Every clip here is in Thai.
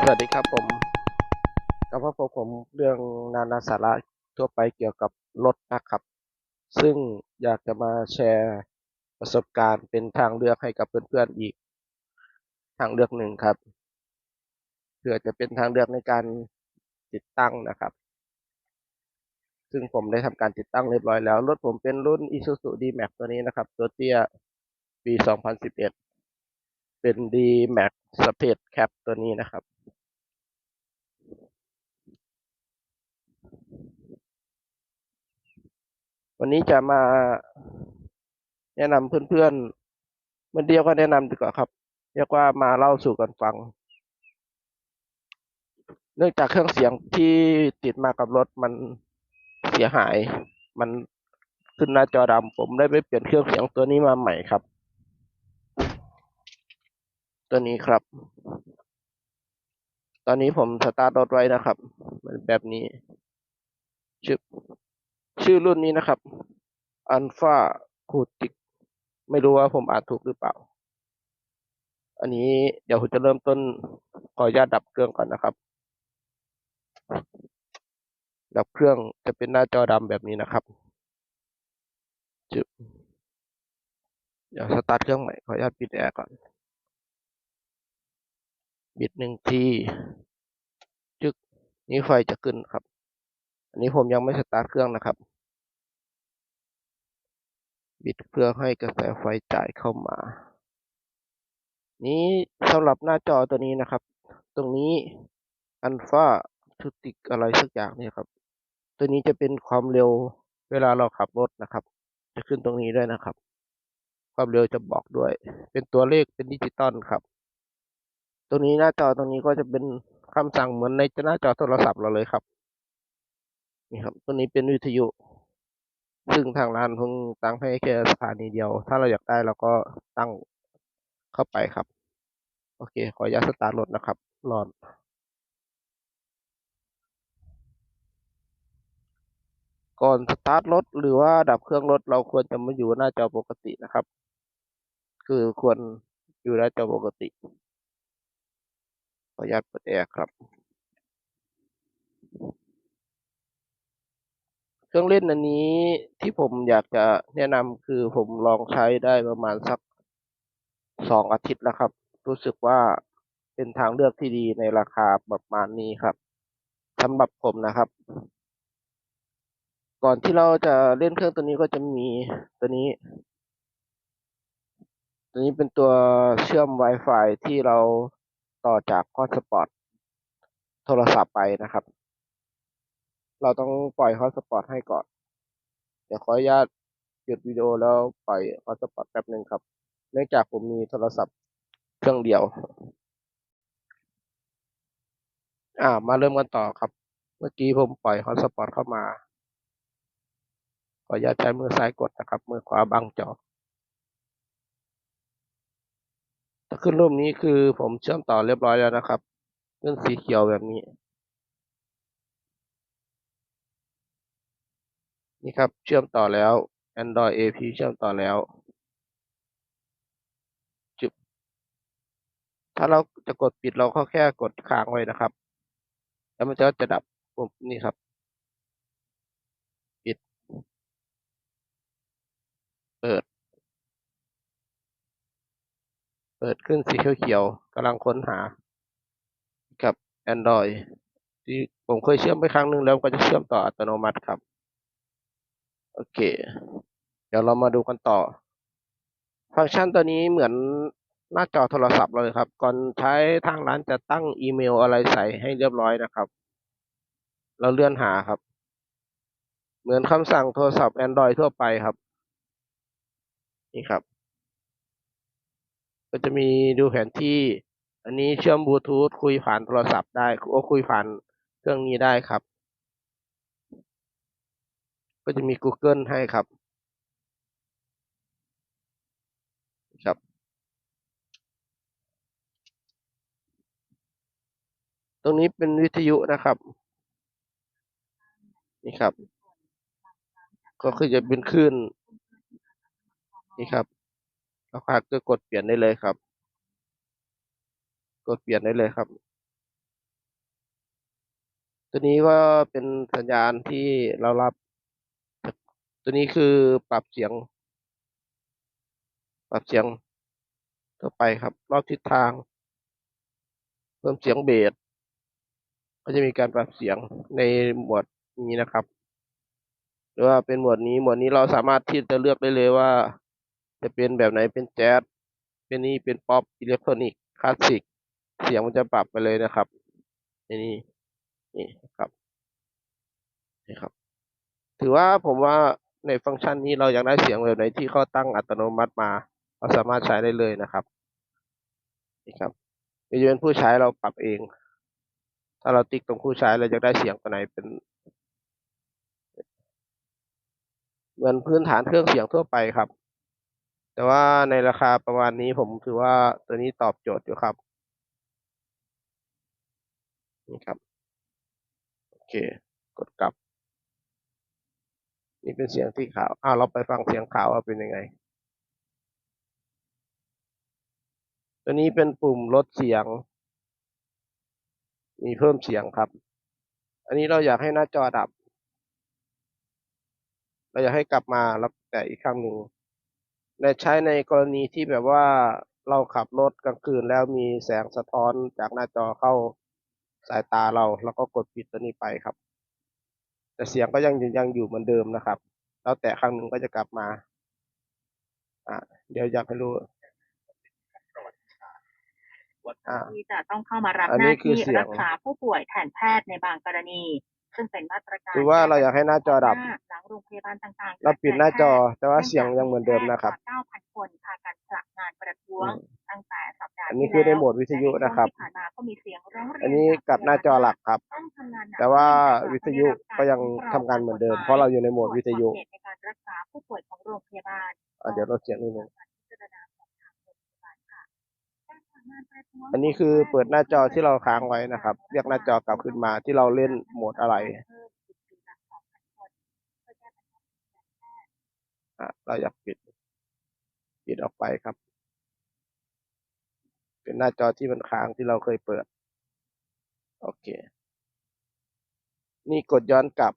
สวัสดีครับผมกับมาพบผมเรื่องนานาสาระทั่วไปเกี่ยวกับรถนะครับ ซึ่งอยากจะมาแชร์ประสบการณ์เป็นทางเลือกให้กับเพื่อนๆอีก ทางเลือกหนึ่งครับเพื่อจะเป็นทางเลือกในการติดตั้งนะครับ ซึ่งผมได้ทำการติดตั้งเรียบร้อยแล้ว รถผมเป็นรุ่น Isuzu D-Max ตัวนี้นะครับ ตัวเตี้ยปี 2011 เป็น D-Max Space Cap ตัวนี้นะครับ วันนี้จะมาแนะนำเพื่อนๆมันเดียวก็แนะนำดีกว่าครับ เรียกว่ามาเล่าสู่กันฟัง เนื่องจากเครื่องเสียงที่ติดมากับรถมันเสียหาย มันขึ้นหน้าจอดำผมได้ไปเปลี่ยนเครื่องเสียงตัวนี้มาใหม่ครับ ตัวนี้ครับ ตอนนี้ผมสตาร์ทรถไว้นะครับ มันแบบนี้ชื่อ ชื่อรุ่นนี้นะครับอันฟาคูติกไม่รู้ว่าผมอ่านถูกหรือเปล่า อันนี้เดี๋ยวผมจะเริ่มต้นขออนุญาตดับเครื่องก่อนนะครับ ดับเครื่องจะเป็นหน้าจอดำแบบนี้นะครับจึบเดี๋ยวสตาร์ทเครื่องใหม่ขออนุญาตปิดแอร์ก่อนบิดหนึ่งทีจึกนี้ไฟจะขึ้นครับ อันนี้ผมยังไม่สตาร์ทเครื่องนะครับ บิดเพื่อให้กระแสไฟจ่ายเข้ามา นี้สำหรับหน้าจอตัวนี้นะครับ ตรงนี้อันฟาทูติกอะไรสักอย่างนี่ครับ ตัวนี้จะเป็นความเร็วเวลาเราขับรถนะครับ จะขึ้นตรงนี้ด้วยนะครับ ความเร็วจะบอกด้วย เป็นตัวเลขเป็นดิจิตอลครับ ตรงนี้หน้าจอตรงนี้ก็จะเป็นคำสั่งเหมือนในหน้าจอโทรศัพท์เราเลยครับ นี่ครับตัวนี้เป็นวิทยุ ซึ่งทางร้านเพิ่งตั้งให้แค่สถานีเดียว ถ้าเราอยากได้เราก็ตั้งเข้าไปครับ โอเค ขออนุญาตสตาร์ทรถนะครับรอนก่อนสตาร์ทรถหรือว่าดับเครื่องรถเราควรจะมาอยู่หน้าจอปกตินะครับ คือควรอยู่หน้าจอปกติขออนุญาตเปิดแอร์ครับ เครื่องเล่นอันนี้ที่ผมอยากจะแนะนำคือผมลองใช้ได้ประมาณสักสองอาทิตย์แล้วครับ รู้สึกว่าเป็นทางเลือกที่ดีในราคาประมาณนี้ครับสำหรับผมนะครับ ก่อนที่เราจะเล่นเครื่องตัวนี้ก็จะมีตัวนี้ ตัวนี้เป็นตัวเชื่อม Wi-Fi ที่เราต่อจากฮอตสปอตโทรศัพท์ไปนะครับ เราต้องปล่อยฮอตสปอตให้ก่อน เดี๋ยวขออนุญาตหยุดวิดีโอแล้วปล่อยฮอตสปอตแป๊บหนึ่งครับ เนื่องจากผมมีโทรศัพท์เครื่องเดียว อ่า มาเริ่มกันต่อครับ เมื่อกี้ผมปล่อยฮอตสปอตเข้ามา ขออนุญาตใช้มือซ้ายกดนะครับ มือขวาบังจอถ้าขึ้นรูปนี้คือผมเชื่อมต่อเรียบร้อยแล้วนะครับ ขึ้นสีเขียวแบบนี้ นี่ครับ เชื่อมต่อแล้ว Android AP เชื่อมต่อแล้วจุบถ้าเราจะกดปิดเราก็แค่กดค้างไว้นะครับ แล้วมันจะจะดับปุ่มนี่ครับ ปิด เปิด เปิดขึ้นสีเขียวๆกำลังค้นหา กับ Android ที่ผมเคยเชื่อมไปครั้งหนึ่งแล้วก็จะเชื่อมต่ออัตโนมัติครับ โอเค เดี๋ยวเรามาดูกันต่อ ฟังก์ชันตัวนี้เหมือนหน้าจอโทรศัพท์เลยครับ ก่อนใช้ทางร้านจะตั้งอีเมลอะไรใส่ให้เรียบร้อยนะครับ เราเลื่อนหาครับ เหมือนคำสั่งโทรศัพท์ Android ทั่วไปครับ นี่ครับ ก็จะมีดูแผนที่ อันนี้เชื่อมบลูทูธคุยผ่านโทรศัพท์ได้โอ้คุยผ่านเครื่องนี้ได้ครับ ก็จะมี Google ให้ครับครับ ตรงนี้เป็นวิทยุนะครับ นี่ครับ ก็คือจะเป็นคลื่นนี่ครับเราคาก็กดเปลี่ยนได้เลยครับ กดเปลี่ยนได้เลยครับ ตัวนี้ก็เป็นสัญญาณที่เรารับ ตัวนี้คือปรับเสียง ปรับเสียงทั่วไปครับ รอบทิศทาง เพิ่มเสียงเบสก็จะมีการปรับเสียงในหมวดนี้นะครับ หรือว่าเป็นหมวดนี้หมวดนี้เราสามารถที่จะเลือกได้เลยว่า จะเป็นแบบไหนเป็นแจ๊สเป็นนี่เป็นป๊อปอิเล็กทรอนิกส์คลาสสิกเสียงมันจะปรับไปเลยนะครับในนี้นี่ครับนี่ครับ ถือว่าผมว่า ในฟังก์ชันนี้เราอยากได้เสียงแบบไหนที่เขาตั้งอัตโนมัติมา เราสามารถใช้ได้เลยนะครับนี่ครับยกเว้นผู้ใช้เราปรับเอง ถ้าเราติ๊กตรงผู้ใช้เราจะได้เสียงตัวไหนเป็น เหมือนพื้นฐานเครื่องเสียงทั่วไปครับ แต่ว่าในราคาประมาณนี้ผมถือว่าตัวนี้ตอบโจทย์อยู่ครับนี่ครับ โอเค กดกลับ นี่เป็นเสียงที่ขาวอ้าวเราไปฟังเสียงขาวว่าเป็นยังไง ตัวนี้เป็นปุ่มลดเสียง มีเพิ่มเสียงครับ อันนี้เราอยากให้หน้าจอดับ เราอยากให้กลับมาแล้วแต่อีกครั้งหนึ่งและใช้ในกรณีที่แบบว่าเราขับรถกลางคืนแล้วมีแสงสะท้อนจากหน้าจอเข้าสายตาเรา แล้วก็กดปิดตัวนี้ไปครับ แต่เสียงก็ยังยังอยู่เหมือนเดิมนะครับ แล้วแต่ครั้งหนึ่งก็จะกลับมา อ่า เดี๋ยวอยากให้รู้อ่าที่จะต้องเข้ามารับอันหนี้น้าคือที่เสียงรักษาผู้ป่วยแทนแพทย์ในบางกรณี ซึ่งเป็นมาตรการคือว่าเราอยากให้หน้าจอดับ หลังโรงพยาบาลต่างๆเราปิดหน้าจอแต่ว่าเสียงยังเหมือนเดิมนะครับกว่า9,000 คนพากันสละงานประท้วงอืมตั้งแต่สัปดาห์อันนี้ที่คือในแล้วโหมดวิทยุนะครับและใช่วงที่ผ่านมาก็มีเสียงร้องเรียนอันนี้กับหน้าจอหลักครับต้องทำงานหนักแต่ว่าเนื่องจกวิทยุก็ยังทำงานเหมือนเดิม เพราะเราอยู่ในโหมดวิทยุส่วนขอบเขตในการรักษาผู้ป่วยของโรงพยาบาลอะเดี๋ยวลดเสียงนิดนึง อันนี้คือเปิดหน้าจอที่เราค้างไว้นะครับ เรียกหน้าจอกลับขึ้นมาที่เราเล่นโหมดอะไรอะเราอยากปิด ปิดออกไปครับ เป็นหน้าจอที่มันค้างที่เราเคยเปิด โอเค นี่กดย้อนกลับ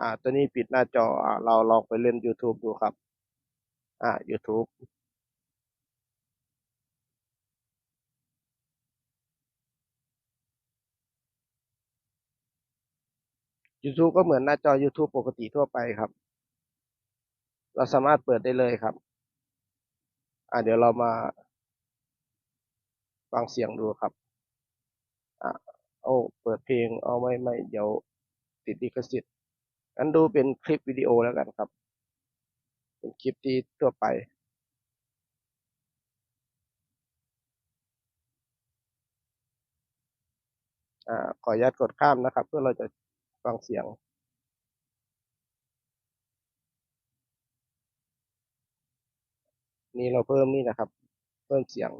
อ่า ตัวนี้ปิดหน้าจออ่าเราลองไปเล่น YouTube ดูครับ อ่า YouTube YouTube ก็เหมือนหน้าจอ YouTube ปกติทั่วไปครับ เราสามารถเปิดได้เลยครับ อ่าเดี๋ยวเรามาฟังเสียงดูครับ อ่าโอ้เปิดเพลงเอาไม่ไม่เดี๋ยวติดลิขสิทธิ์งั้นดูเป็นคลิปวิดีโอแล้วกันครับ เป็นคลิปที่ทั่วไปอ่าขออนุญาตกดข้ามนะครับ เพื่อเราจะ ฟังเสียงนี่เราเพิ่มนี่นะครับ เพิ่มเสียง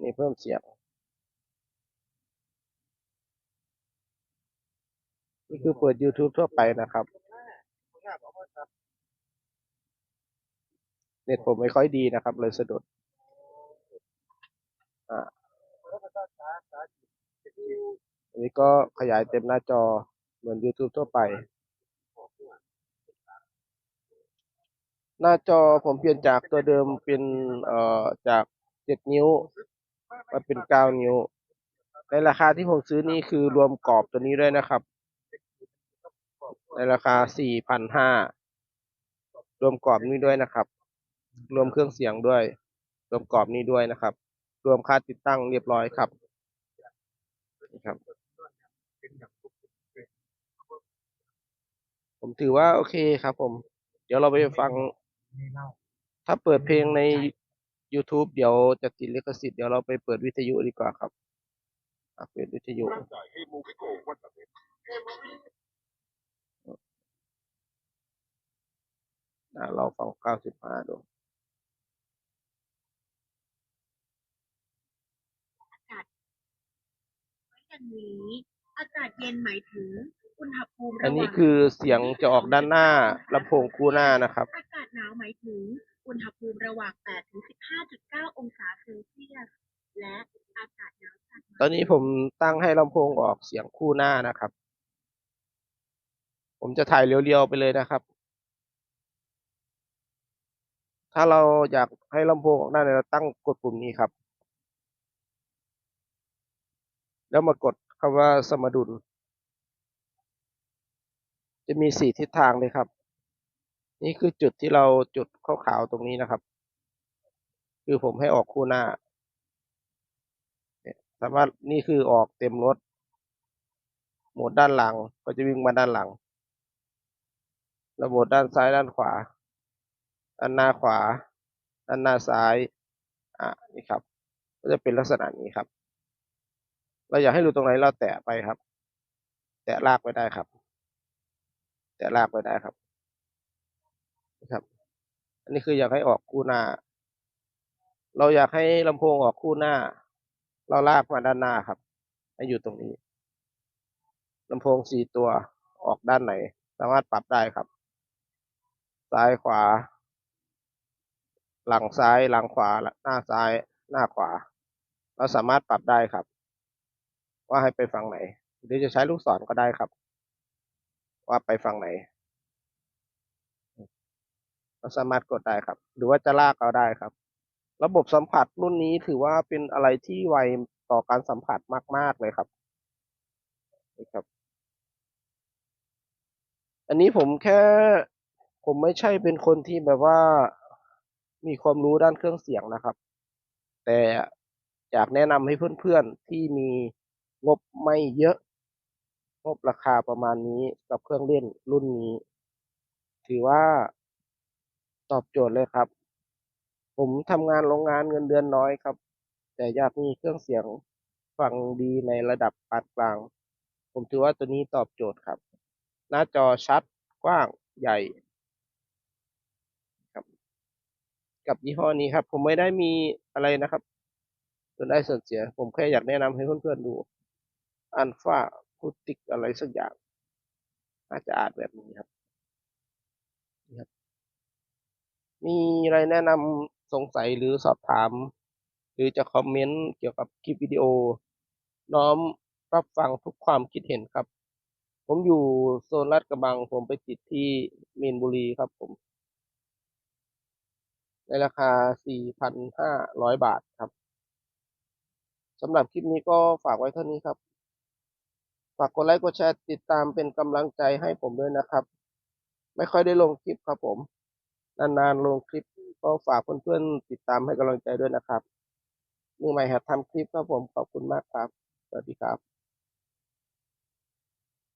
นนี้เพิ่มเสียง นี่คือเปิด YouTube ทั่วไปนะครับ เน็ตผมไม่ค่อยดีนะครับ เลยสะดุด อ่าอันนี้ก็ขยายเต็มหน้าจอเหมือน YouTube ทั่วไป หน้าจอผมเปลี่ยนจากตัวเดิมเป็นเอ่อจากเจ็ดนิ้วมาเป็นเก้านิ้ว ในราคาที่ผมซื้อนี่คือรวมกรอบตัวนี้ด้วยนะครับ ในราคาสี่พันห้ารวมกรอบนี้ด้วยนะครับ รวมเครื่องเสียงด้วย รวมกรอบนี้ด้วยนะครับ รวมค่าติดตั้งเรียบร้อยครับนี่ครับ ผมถือว่าโอเคครับ ผม เดี๋ยวเราไปฟัง ถ้าเปิดเพลงใน YouTube เดี๋ยวจะติดลิขสิทธิ์เดี๋ยวเราไปเปิดวิทยุดีกว่าครับเปิดวิทยุอะเราฟัง95ดูอย่า งนี้ อากาศเย็นหมายถึงอุณหภูมิอันนี้คือเสียงจะออกด้านหน้าลำโพงคู่หน้านะครับ อากาศหนาวหมายถึงอุณหภูมิระหว่าง8ถึง15.9 องศาเซลเซียสและอากาศหนาวจัดตอนนี้ผมตั้งให้ลำโพงออกเสียงคู่หน้านะครับ ผมจะถ่ายเรียวๆไปเลยนะครับ ถ้าเราอยากให้ลำโพงออกหน้าเนี่ยเราตั้งกดปุ่มนี้ครับ แล้วมากดคำว่าสมดุล จะมีสี่ทิศทางเลยครับ นี่คือจุดที่เราจุดขาวๆตรงนี้นะครับ คือผมให้ออกคู่หน้าสามารถนี่คือออกเต็มรถโหมดด้านหลังก็จะวิ่งมาด้านหลังแล้วโหมดด้านซ้ายด้านขวาด้านหน้าขวาด้านหน้าซ้าย อะนี่ครับ ก็จะเป็นลักษณะนี้ครับ เราอยากให้ดูตรงไหนเราแตะไปครับ แตะลากไปได้ครับ แตะลากไปได้ครับนะครับ อันนี้คืออยากให้ออกคู่หน้า เราอยากให้ลำโพงออกคู่หน้า เราลากมาด้านหน้าครับ ให้อยู่ตรงนี้ลำโพงสี่ตัวออกด้านไหน สามารถปรับได้ครับ ซ้ายขวา หลังซ้าย หลังขวา หน้าซ้าย หน้าขวา เราสามารถปรับได้ครับ ว่าให้ไปฝั่งไหน หรือจะใช้ลูกศรก็ได้ครับ ว่าไปฝั่งไหนเราสามารถกดได้ครับ หรือว่าจะลากเอาได้ครับ ระบบสัมผัสรุ่นนี้ถือว่าเป็นอะไรที่ไวต่อการสัมผัสมาก ๆเลยครับนี่ครับ อันนี้ผมแค่ผมไม่ใช่เป็นคนที่แบบว่ามีความรู้ด้านเครื่องเสียงนะครับ แต่อยากแนะนำให้เพื่อนๆที่มี งบไม่เยอะ งบราคาประมาณนี้กับเครื่องเล่นรุ่นนี้ ถือว่าตอบโจทย์เลยครับ ผมทำงานโรงงานเงินเดือนน้อยครับ แต่อยากมีเครื่องเสียงฟังดีในระดับปานกลาง ผมถือว่าตัวนี้ตอบโจทย์ครับ หน้าจอชัดกว้างใหญ่ครับ กับยี่ห้อนี้ครับ ผมไม่ได้มีอะไรนะครับส่วนได้ส่วนเสีย ผมแค่อยากแนะนำให้เพื่อนๆดู อันฟาพูติกอะไรสักอย่างน่าจะอ่านแบบนี้ครับนี่ครับ มีอะไรแนะนำสงสัยหรือสอบถาม หรือจะคอมเมนต์เกี่ยวกับคลิปวิดีโอ น้อมรับฟังทุกความคิดเห็นครับ ผมอยู่โซนลาดกระบัง ผมไปติดที่มีนบุรีครับผม ในราคา 4,500 บาทครับสำหรับคลิปนี้ก็ฝากไว้เท่านี้ครับ ฝากกดไลค์กดแชร์ติดตามเป็นกำลังใจให้ผมด้วยนะครับ ไม่ค่อยได้ลงคลิปครับผม นานๆลงคลิปก็ฝากเพื่อนๆติดตามให้กำลังใจด้วยนะครับมือใหม่หัดทำคลิปครับผมขอบคุณมากครับ สวัสดีครับ